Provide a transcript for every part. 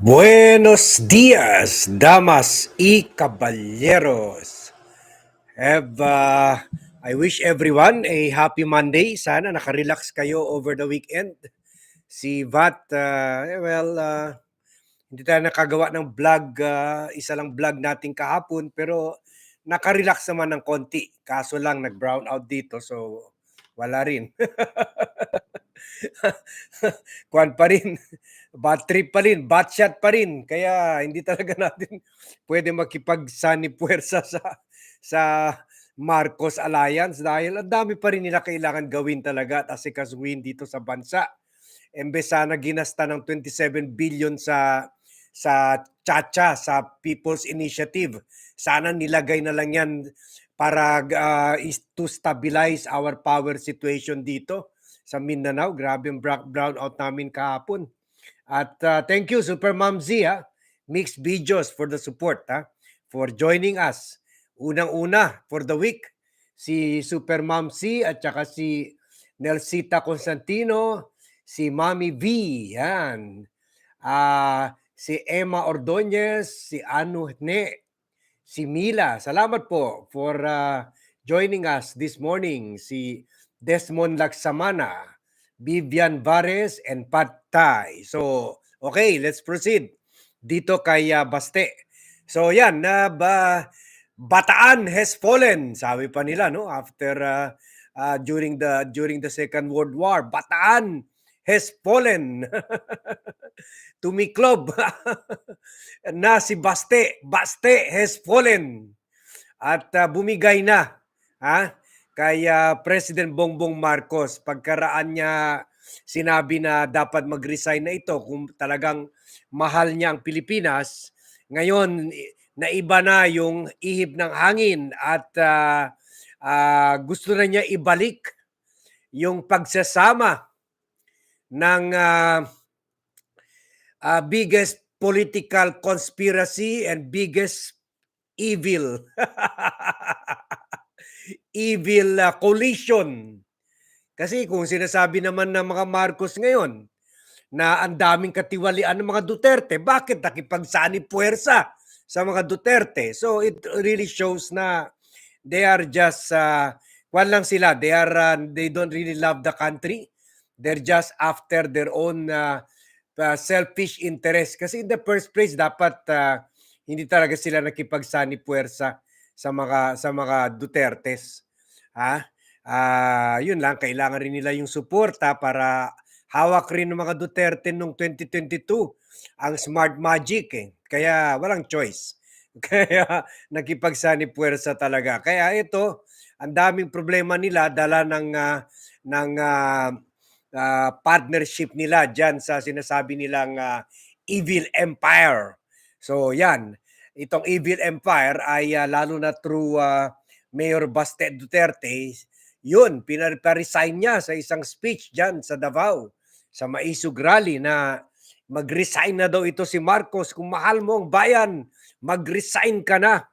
Buenos dias, damas y caballeros. Have, uh, I wish everyone a happy Monday. Sana nakarelax kayo over the weekend. Si Vat, uh, eh, well, uh, hindi tayo nakagawa ng vlog, uh, isa lang vlog natin kahapon, pero nakarelax naman ng konti. Kaso lang, nag-brown out dito, so wala rin. Kwan pa rin, bad trip pa rin, bad shot pa rin. Kaya hindi talaga natin pwede makipag-sani puwersa sa sa Marcos Alliance dahil ang dami pa rin nila kailangan gawin talaga at asikasuhin dito sa bansa. Embes sana ginasta ng 27 billion sa sa Chacha, sa People's Initiative. Sana nilagay na lang yan para uh, is to stabilize our power situation dito sa Mindanao. Grabe yung brownout namin kahapon. At uh, thank you Super Ma'am Z ha. Mixed videos for the support ha. For joining us. Unang-una for the week si Super Ma'am C at saka si Nelsita Constantino, si Mami V, yan. Ah, si Emma Ordonez, si Anu Ne, si Mila. Salamat po for uh, joining us this morning. Si Desmond Laksamana, Vivian Vares, and Pat Tai. So, okay, let's proceed. Dito kay uh, Baste. So, yan, na ba, Bataan has fallen, sabi pa nila, no? After, uh, uh, during the during the Second World War, Bataan has fallen. Tumiklob na si Baste. Baste has fallen. At uh, bumigay na ha, kay uh, President Bongbong Marcos pagkaraan niya sinabi na dapat mag-resign na ito kung talagang mahal niya ang Pilipinas. Ngayon, naiba na yung ihip ng hangin at uh, uh, gusto na niya ibalik yung pagsasama ng uh, uh, biggest political conspiracy and biggest evil evil uh, coalition kasi kung sinasabi naman ng mga Marcos ngayon na ang daming katiwalian ng mga Duterte, bakit nakipagsani puwersa sa mga Duterte? So it really shows na they are just uh, kwan lang sila, they are uh, they don't really love the country. They're just after their own uh, uh, selfish interest kasi in the first place dapat uh, hindi talaga sila nakipagsani puwersa sa mga sa mga Dutertes. Ha? Ah, yun lang kailangan rin nila yung suporta para hawak rin ng mga Duterte nung 2022 ang smart magic eh. Kaya walang choice. Kaya nakipagsani puwersa talaga. Kaya ito, ang daming problema nila dala ng uh, ng uh, uh, partnership nila diyan sa sinasabi nilang uh, evil empire. So yan, itong evil empire ay uh, lalo na through uh, Mayor Baste Duterte, yun, pinare-resign niya sa isang speech diyan sa Davao, sa Maisog Rally na mag-resign na daw ito si Marcos. Kung mahal mo ang bayan, mag-resign ka na.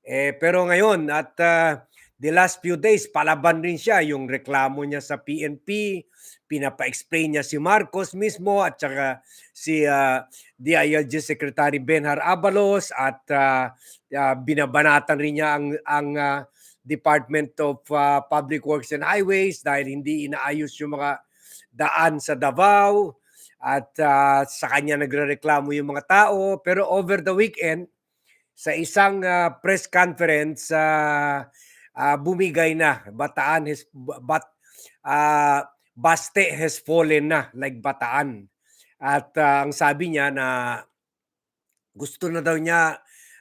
Eh, pero ngayon, at uh, the last few days, palaban rin siya. Yung reklamo niya sa PNP, pinapa-explain niya si Marcos mismo at saka si uh, DILG Secretary Benhar Abalos at uh, uh, binabanatan rin niya ang, ang uh, Department of uh, Public Works and Highways dahil hindi inaayos yung mga daan sa Davao at uh, sa kanya nagrereklamo yung mga tao. Pero over the weekend sa isang uh, press conference uh, uh, bumigay na Bataan has but uh, Baste has fallen na like Bataan at uh, ang sabi niya na gusto na daw niya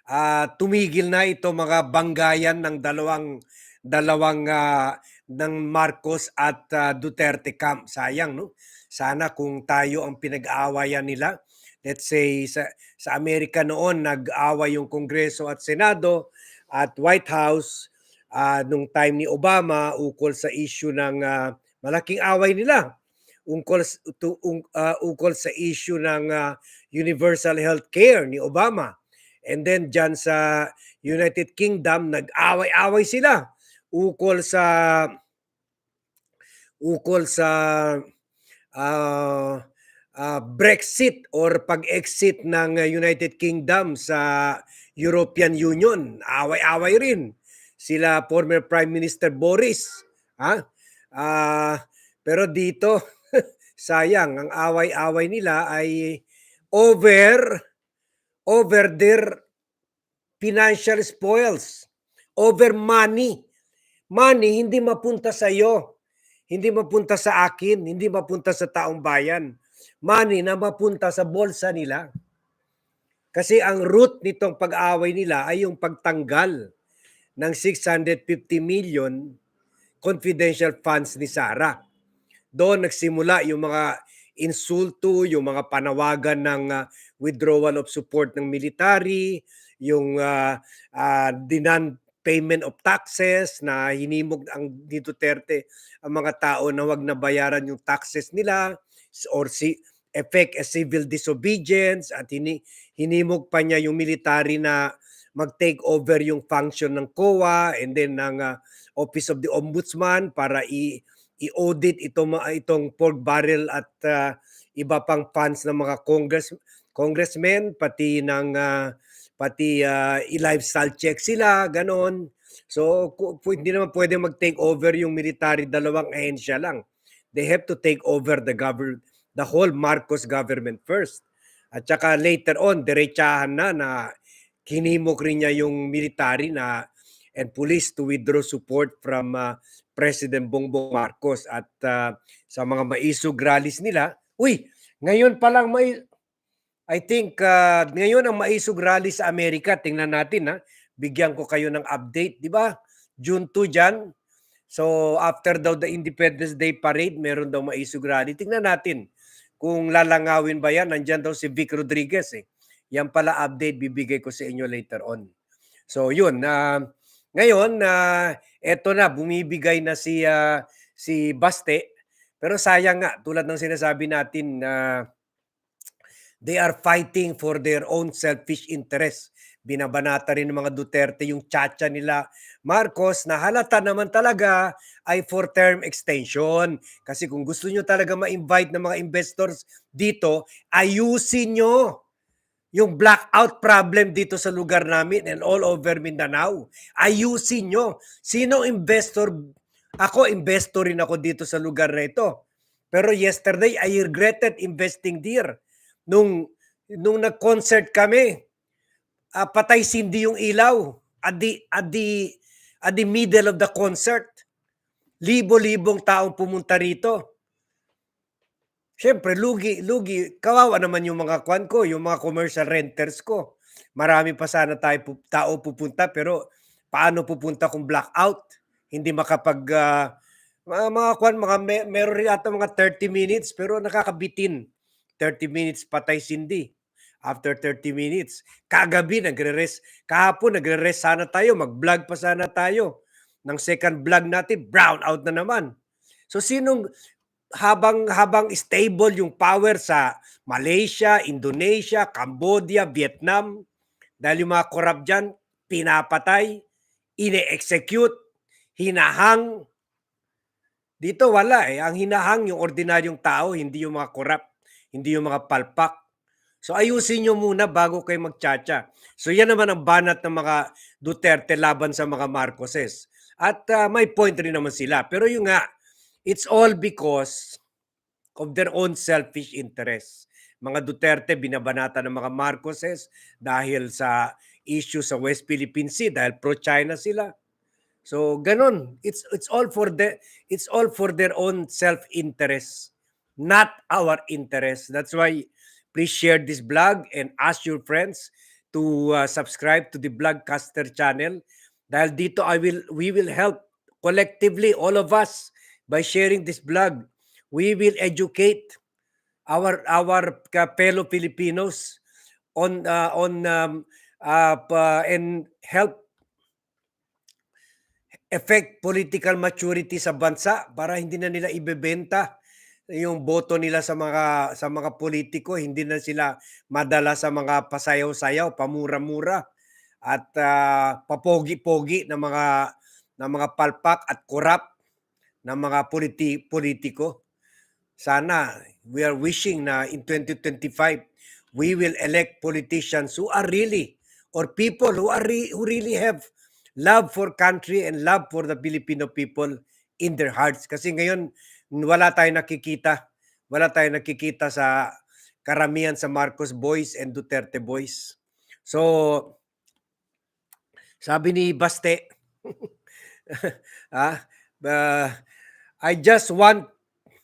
uh, tumigil na ito mga banggayan ng dalawang dalawang uh, ng Marcos at uh, Duterte camp. Sayang no. Sana kung tayo ang pinag-aawayan nila, let's say sa sa Amerika noon nag-away yung Kongreso at Senado at White House uh, nung time ni Obama ukol sa issue ng uh, malaking away nila ungkol to, uh, ukol sa issue ng uh, universal health care ni Obama And then dyan sa United Kingdom, nag-away-away sila ukol sa ukol sa uh, ah, Brexit or pag-exit ng ah, United Kingdom sa European Union. Away-away rin. Sila former Prime Minister Boris. Ha? Ah, pero dito, sayang, ang away-away nila ay over over their financial spoils, over money. Money hindi mapunta sa iyo, hindi mapunta sa akin, hindi mapunta sa taong bayan. Money na mapunta sa bulsa nila. Kasi ang root nitong pag-away nila ay yung pagtanggal ng 650 million confidential funds ni Sara. Doon nagsimula yung mga insulto, yung mga panawagan ng ah, withdrawal of support ng military, yung uh, demand payment of taxes na hinimog ang ni Duterte ang mga tao na wag na bayaran yung taxes nila or si effect as civil disobedience at hini, hinimog pa niya yung military na mag-take over yung function ng COA and then ng uh, Office of the Ombudsman para i i-audit itong itong pork barrel at uh, iba pang funds ng mga congress congressmen pati ng uh, pati uh, i-lifestyle check sila ganon. So hindi naman pwede mag-take over yung military dalawang ahensya lang. They have to take over the government the whole Marcos government first. At saka later on diretsahan na na kinimok rin niya yung military na and police to withdraw support from uh, President Bongbong Marcos at uh, sa mga maisog rallies nila. Uy, ngayon pa lang may I think uh, ngayon ang maisog rally sa Amerika, tingnan natin ha. Bigyan ko kayo ng update, di ba? June 2 diyan. So after daw the Independence Day parade, meron daw maisog rally. Tingnan natin kung lalangawin ba yan. Nandiyan daw si Vic Rodriguez eh. Yan pala update bibigay ko sa inyo later on. So yun, uh, ngayon na uh, eto na bumibigay na si uh, si Baste pero sayang nga tulad ng sinasabi natin na uh, they are fighting for their own selfish interest. Binabanata rin ng mga Duterte yung chacha nila Marcos na halata naman talaga ay for term extension. Kasi kung gusto nyo talaga ma-invite ng mga investors dito, ayusin nyo yung blackout problem dito sa lugar namin and all over Mindanao. Ayusin nyo. Sino investor? Ako, investor rin ako dito sa lugar na ito. Pero yesterday, I regretted investing there nung nung nag-concert kami, uh, patay sindi yung ilaw at the, at the, at the middle of the concert. Libo-libong taong pumunta rito. Siyempre, lugi, lugi. Kawawa naman yung mga kwan ko, yung mga commercial renters ko. Marami pa sana tayo tao pupunta pero paano pupunta kung blackout? Hindi makapag uh, mga, mga kwan, mga may, meron rin ata mga 30 minutes pero nakakabitin 30 minutes patay sindi. After 30 minutes, kagabi nagre-rest, kahapon nagre-rest sana tayo, mag-vlog pa sana tayo. Ng second vlog natin, brown out na naman. So sinong habang habang stable yung power sa Malaysia, Indonesia, Cambodia, Vietnam, dahil yung mga corrupt dyan, pinapatay, ine-execute, hinahang. Dito wala eh. Ang hinahang yung ordinaryong tao, hindi yung mga corrupt hindi yung mga palpak. So ayusin nyo muna bago kayo magchacha. So yan naman ang banat ng mga Duterte laban sa mga Marcoses. At uh, may point rin naman sila. Pero yung nga, it's all because of their own selfish interests. Mga Duterte binabanata ng mga Marcoses dahil sa issue sa West Philippine Sea dahil pro-China sila. So ganun, it's it's all for the it's all for their own self-interest not our interest. That's why please share this blog and ask your friends to uh, subscribe to the Blogcaster channel. Dahil dito I will we will help collectively all of us by sharing this blog. We will educate our our fellow Filipinos on uh, on um, uh, and help effect political maturity sa bansa para hindi na nila ibebenta yung boto nila sa mga sa mga politiko hindi na sila madala sa mga pasayaw-sayaw, pamura-mura at uh, papogi-pogi ng mga ng mga palpak at korap ng mga politi- politiko. sana we are wishing na in 2025 we will elect politicians who are really or people who are re- who really have love for country and love for the Filipino people in their hearts kasi ngayon wala tayong nakikita wala tayong nakikita sa karamihan sa Marcos boys and Duterte boys so sabi ni Baste ah, uh, I just want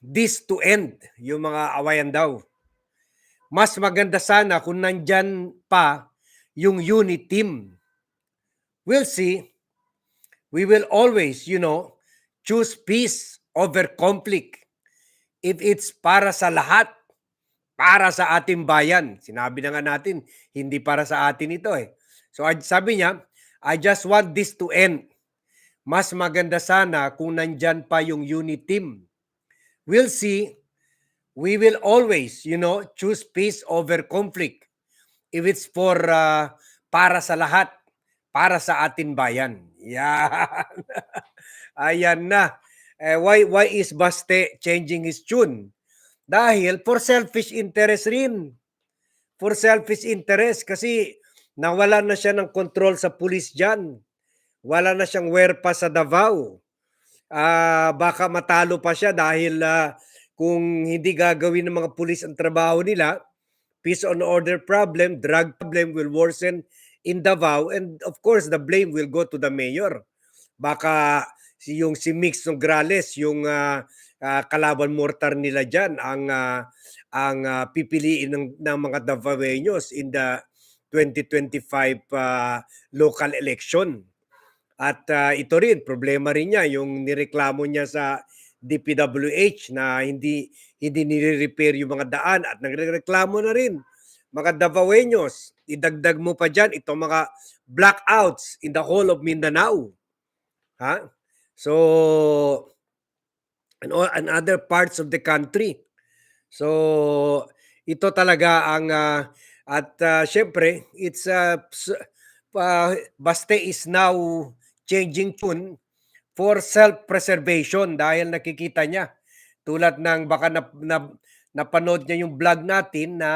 this to end, yung mga awayan daw. Mas maganda sana kung nandyan pa yung unit team. We'll see. We will always, you know, choose peace over conflict. If it's para sa lahat, para sa ating bayan. Sinabi na nga natin, hindi para sa atin ito eh. So sabi niya, I just want this to end. Mas maganda sana kung nandyan pa yung unit team. We'll see. We will always, you know, choose peace over conflict. If it's for uh, para sa lahat, para sa atin bayan. Yan. Ayan na. Eh, why, why is Baste changing his tune? Dahil for selfish interest rin. For selfish interest kasi nawala na siya ng control sa pulis dyan. Wala na siyang werpa sa Davao. Ah, baka matalo pa siya dahil ah, kung hindi gagawin ng mga pulis ang trabaho nila, peace and order problem, drug problem will worsen in Davao and of course the blame will go to the mayor. Baka si yung si Mix Nograles, yung ah, ah, kalaban mortar nila diyan ang ah, ang ah, pipiliin ng, ng mga Davaoeños in the 2025 ah, local election. At ah, ito rin, problema rin niya, yung nireklamo niya sa DPWH na hindi hindi nire-repair yung mga daan at nagreklamo na rin mga Davaoeños, idagdag mo pa dyan itong mga blackouts in the whole of Mindanao. Ha? So, and, all, and other parts of the country. So, ito talaga ang, ah, at ah, syempre, it's, uh, Baste is now changing tune for self-preservation dahil nakikita niya tulad ng baka na, na, napanood niya yung vlog natin na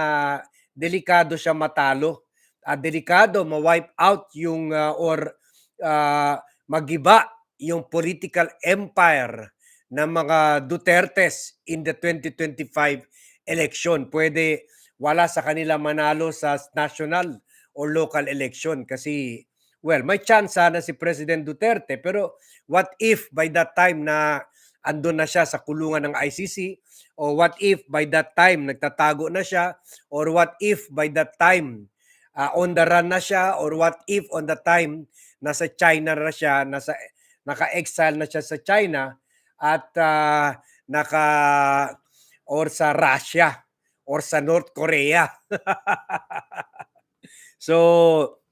delikado siya matalo. Uh, delikado ma-wipe out yung uh, or uh, magiba yung political empire ng mga Dutertes in the 2025 election. Pwede wala sa kanila manalo sa national or local election kasi well, may chance sana si President Duterte pero what if by that time na andun na siya sa kulungan ng ICC or what if by that time nagtatago na siya? Or what if by that time uh, on the run na siya? Or what if on the time nasa China na siya nasa naka-exile na siya sa China at uh, naka or sa Russia or sa North Korea? So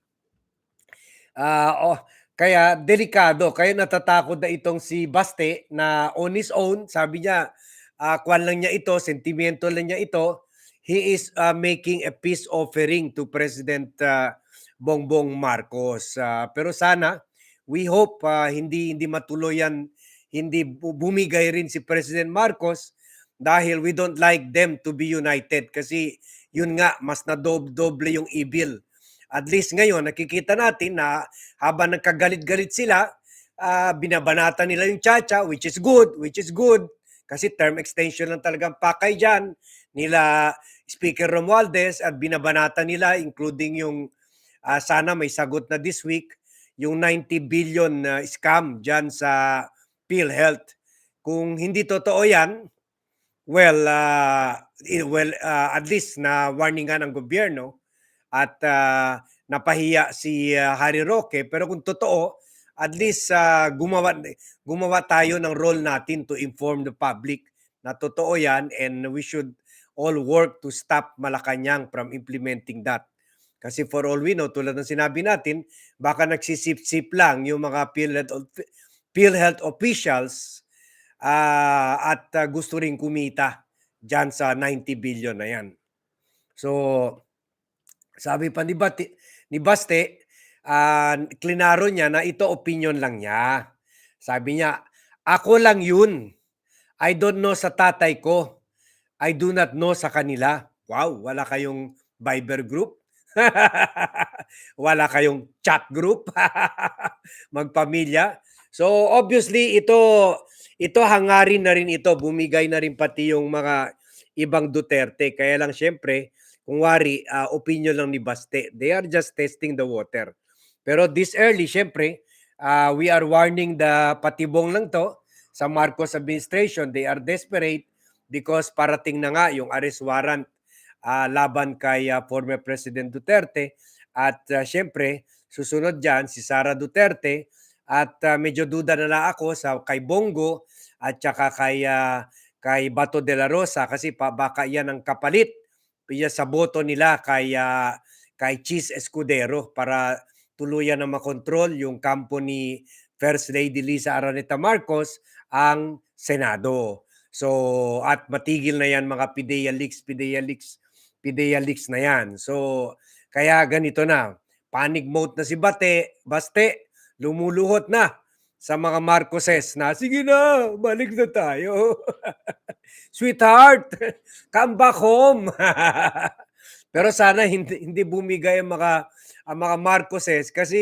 uh, oh, kaya delikado, kaya natatakot na itong si Baste na on his own, sabi niya, uh, kwan lang niya ito, sentimiento lang niya ito, he is uh, making a peace offering to President uh, Bongbong Marcos. Uh, pero sana, we hope uh, hindi hindi matuloy yan, hindi bumigay rin si President Marcos dahil we don't like them to be united kasi yun nga, mas na doble yung evil at least ngayon, nakikita natin na habang nagkagalit-galit sila, uh, binabanata nila yung chacha, which is good, which is good. Kasi term extension lang talagang pakay dyan nila Speaker Romualdez at binabanata nila including yung uh, sana may sagot na this week yung 90 billion uh, scam dyan sa PhilHealth. Kung hindi totoo yan, well, uh, well uh, at least na warningan ng gobyerno at uh, napahiya si uh, Harry Roque pero kung totoo at least uh, gumawa gumawa tayo ng role natin to inform the public na totoo yan and we should all work to stop Malacanang from implementing that. Kasi for all we know, tulad ng sinabi natin, baka nagsisip-sip lang yung mga PhilHealth, PhilHealth officials uh, at uh, gusto rin kumita dyan sa 90 billion na yan. So, sabi pa ni, Bati, ni Baste, uh, klinaro niya na ito opinion lang niya. Sabi niya, ako lang yun. I don't know sa tatay ko. I do not know sa kanila. Wow, wala kayong Viber group? wala kayong chat group? Magpamilya? So obviously ito ito hangarin na rin ito, bumigay na rin pati yung mga ibang Duterte. Kaya lang siyempre, kung wari, ah, opinion lang ni Baste. They are just testing the water. Pero this early, siyempre, ah, we are warning the patibong lang to sa Marcos administration. They are desperate because parating na nga yung arrest warrant ah, laban kay ah, former President Duterte. At ah, siyempre, susunod dyan si Sara Duterte. At ah, medyo duda na lang ako sa kay Bongo at saka kay ah, kay Bato de la Rosa kasi pa, baka yan ang kapalit sa boto nila kay ah, kay Cheese Escudero para tuluyan na makontrol yung kampo ni First Lady Lisa Araneta Marcos ang Senado. So at matigil na yan mga Pidea Leaks, Pidea Leaks, Pidea Leaks na yan. So kaya ganito na. Panic mode na si Bate, Baste, lumuluhot na sa mga Marcoses na sige na, balik na tayo. Sweetheart, come back home. Pero sana hindi, hindi bumigay ang mga ang mga Marcoses kasi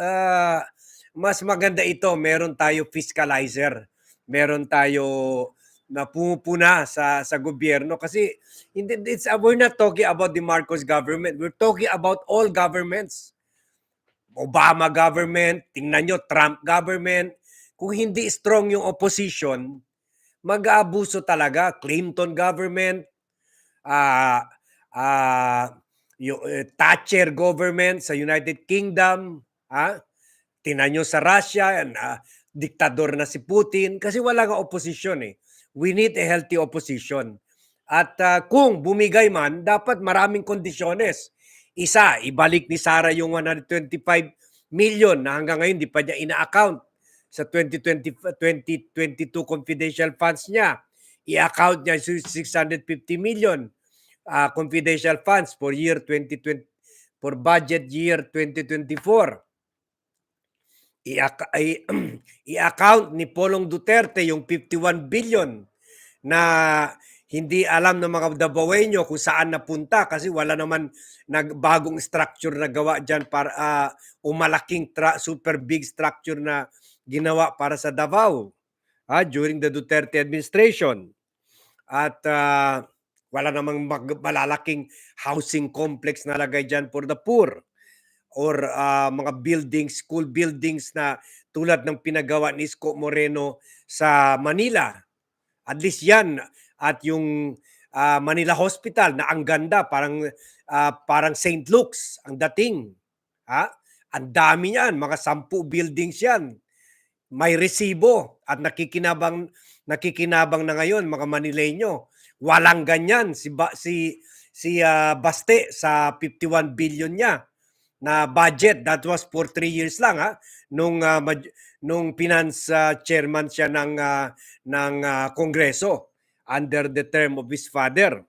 ah, mas maganda ito. Meron tayo fiscalizer. Meron tayo na pumupuna sa sa gobyerno kasi hindi it's uh, we're not talking about the Marcos government. We're talking about all governments. Obama government, tingnan nyo, Trump government. Kung hindi strong yung opposition, mag-aabuso talaga. Clinton government, ah ah yung eh, Thatcher government sa United Kingdom, ha? Tingnan nyo sa Russia, na diktador na si Putin kasi wala nga opposition eh. We need a healthy opposition. At ah, kung bumigay man, dapat maraming kondisyones. Isa, ibalik ni Sara yung 125 million na hanggang ngayon di pa niya ina-account sa 2020, 2022 confidential funds niya. I-account niya yung 650 million uh, confidential funds for year 2020 for budget year 2024. I-ac- i- I-account ni Polong Duterte yung 51 billion na hindi alam ng mga Davaoeño kung saan napunta kasi wala naman nagbagong structure na gawa diyan para uh, umalaking tra- super big structure na ginawa para sa Davao ah, during the Duterte administration. At uh, wala namang mag- malalaking housing complex na lagay diyan for the poor or uh, mga buildings, school buildings na tulad ng pinagawa ni Isko Moreno sa Manila. At least yan at yung uh, Manila Hospital na ang ganda parang uh, parang St. Luke's ang dating. Ha? Ang dami niyan, mga sampu buildings yan. May resibo at nakikinabang nakikinabang na ngayon mga Manileño. Walang ganyan si ba, si si uh, Baste sa 51 billion niya na budget that was for 3 years lang ha nung uh, nung finance uh, chairman siya ng uh, ng uh, kongreso under the term of his father.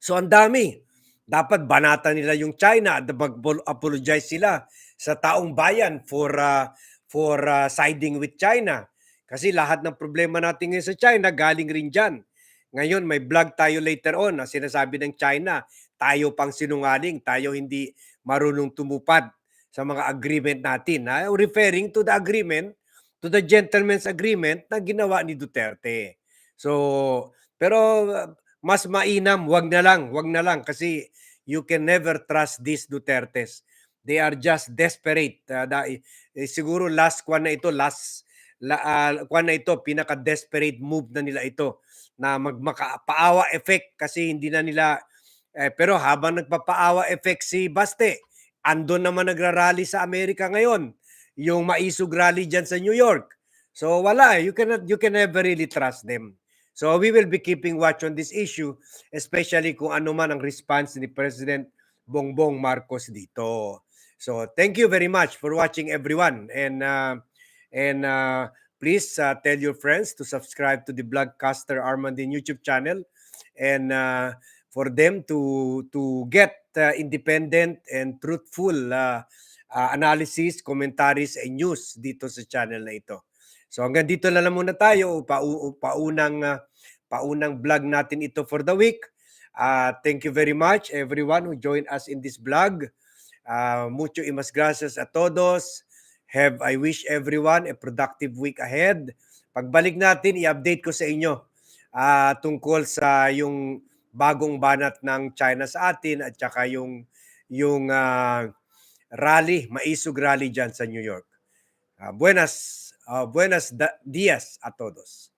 So ang dami. Dapat banata nila yung China at mag-apologize sila sa taong bayan for uh, for uh, siding with China. Kasi lahat ng problema natin ngayon sa China galing rin diyan. Ngayon may vlog tayo later on na sinasabi ng China, tayo pang sinungaling, tayo hindi marunong tumupad sa mga agreement natin. Ha? Referring to the agreement, to the gentleman's agreement na ginawa ni Duterte. So, pero mas mainam, wag na lang, wag na lang kasi you can never trust these Dutertes. They are just desperate. Uh, da, eh, siguro last kwan na ito, last la, uh, kwan na ito, pinaka-desperate move na nila ito na magmakapaawa effect kasi hindi na nila eh, pero habang nagpapaawa effect si Baste, andon naman nagrarally sa Amerika ngayon. Yung maisog rally dyan sa New York. So wala, you cannot you can never really trust them. So we will be keeping watch on this issue, especially kung ano man ang response ni President Bongbong Marcos dito. So thank you very much for watching everyone and uh, and uh, please uh, tell your friends to subscribe to the Blogcaster Armandin YouTube channel and uh, for them to to get uh, independent and truthful uh, uh, analysis, commentaries and news dito sa channel na ito. So hanggang dito na lang muna tayo pa paunang uh, paunang vlog natin ito for the week. Uh, thank you very much everyone who joined us in this vlog. Uh, mucho y mas gracias a todos. Have I wish everyone a productive week ahead. Pagbalik natin, i-update ko sa inyo uh, tungkol sa yung bagong banat ng China sa atin at saka yung yung uh, rally, maisog rally dyan sa New York. Uh, buenas, uh, buenas da- días a todos.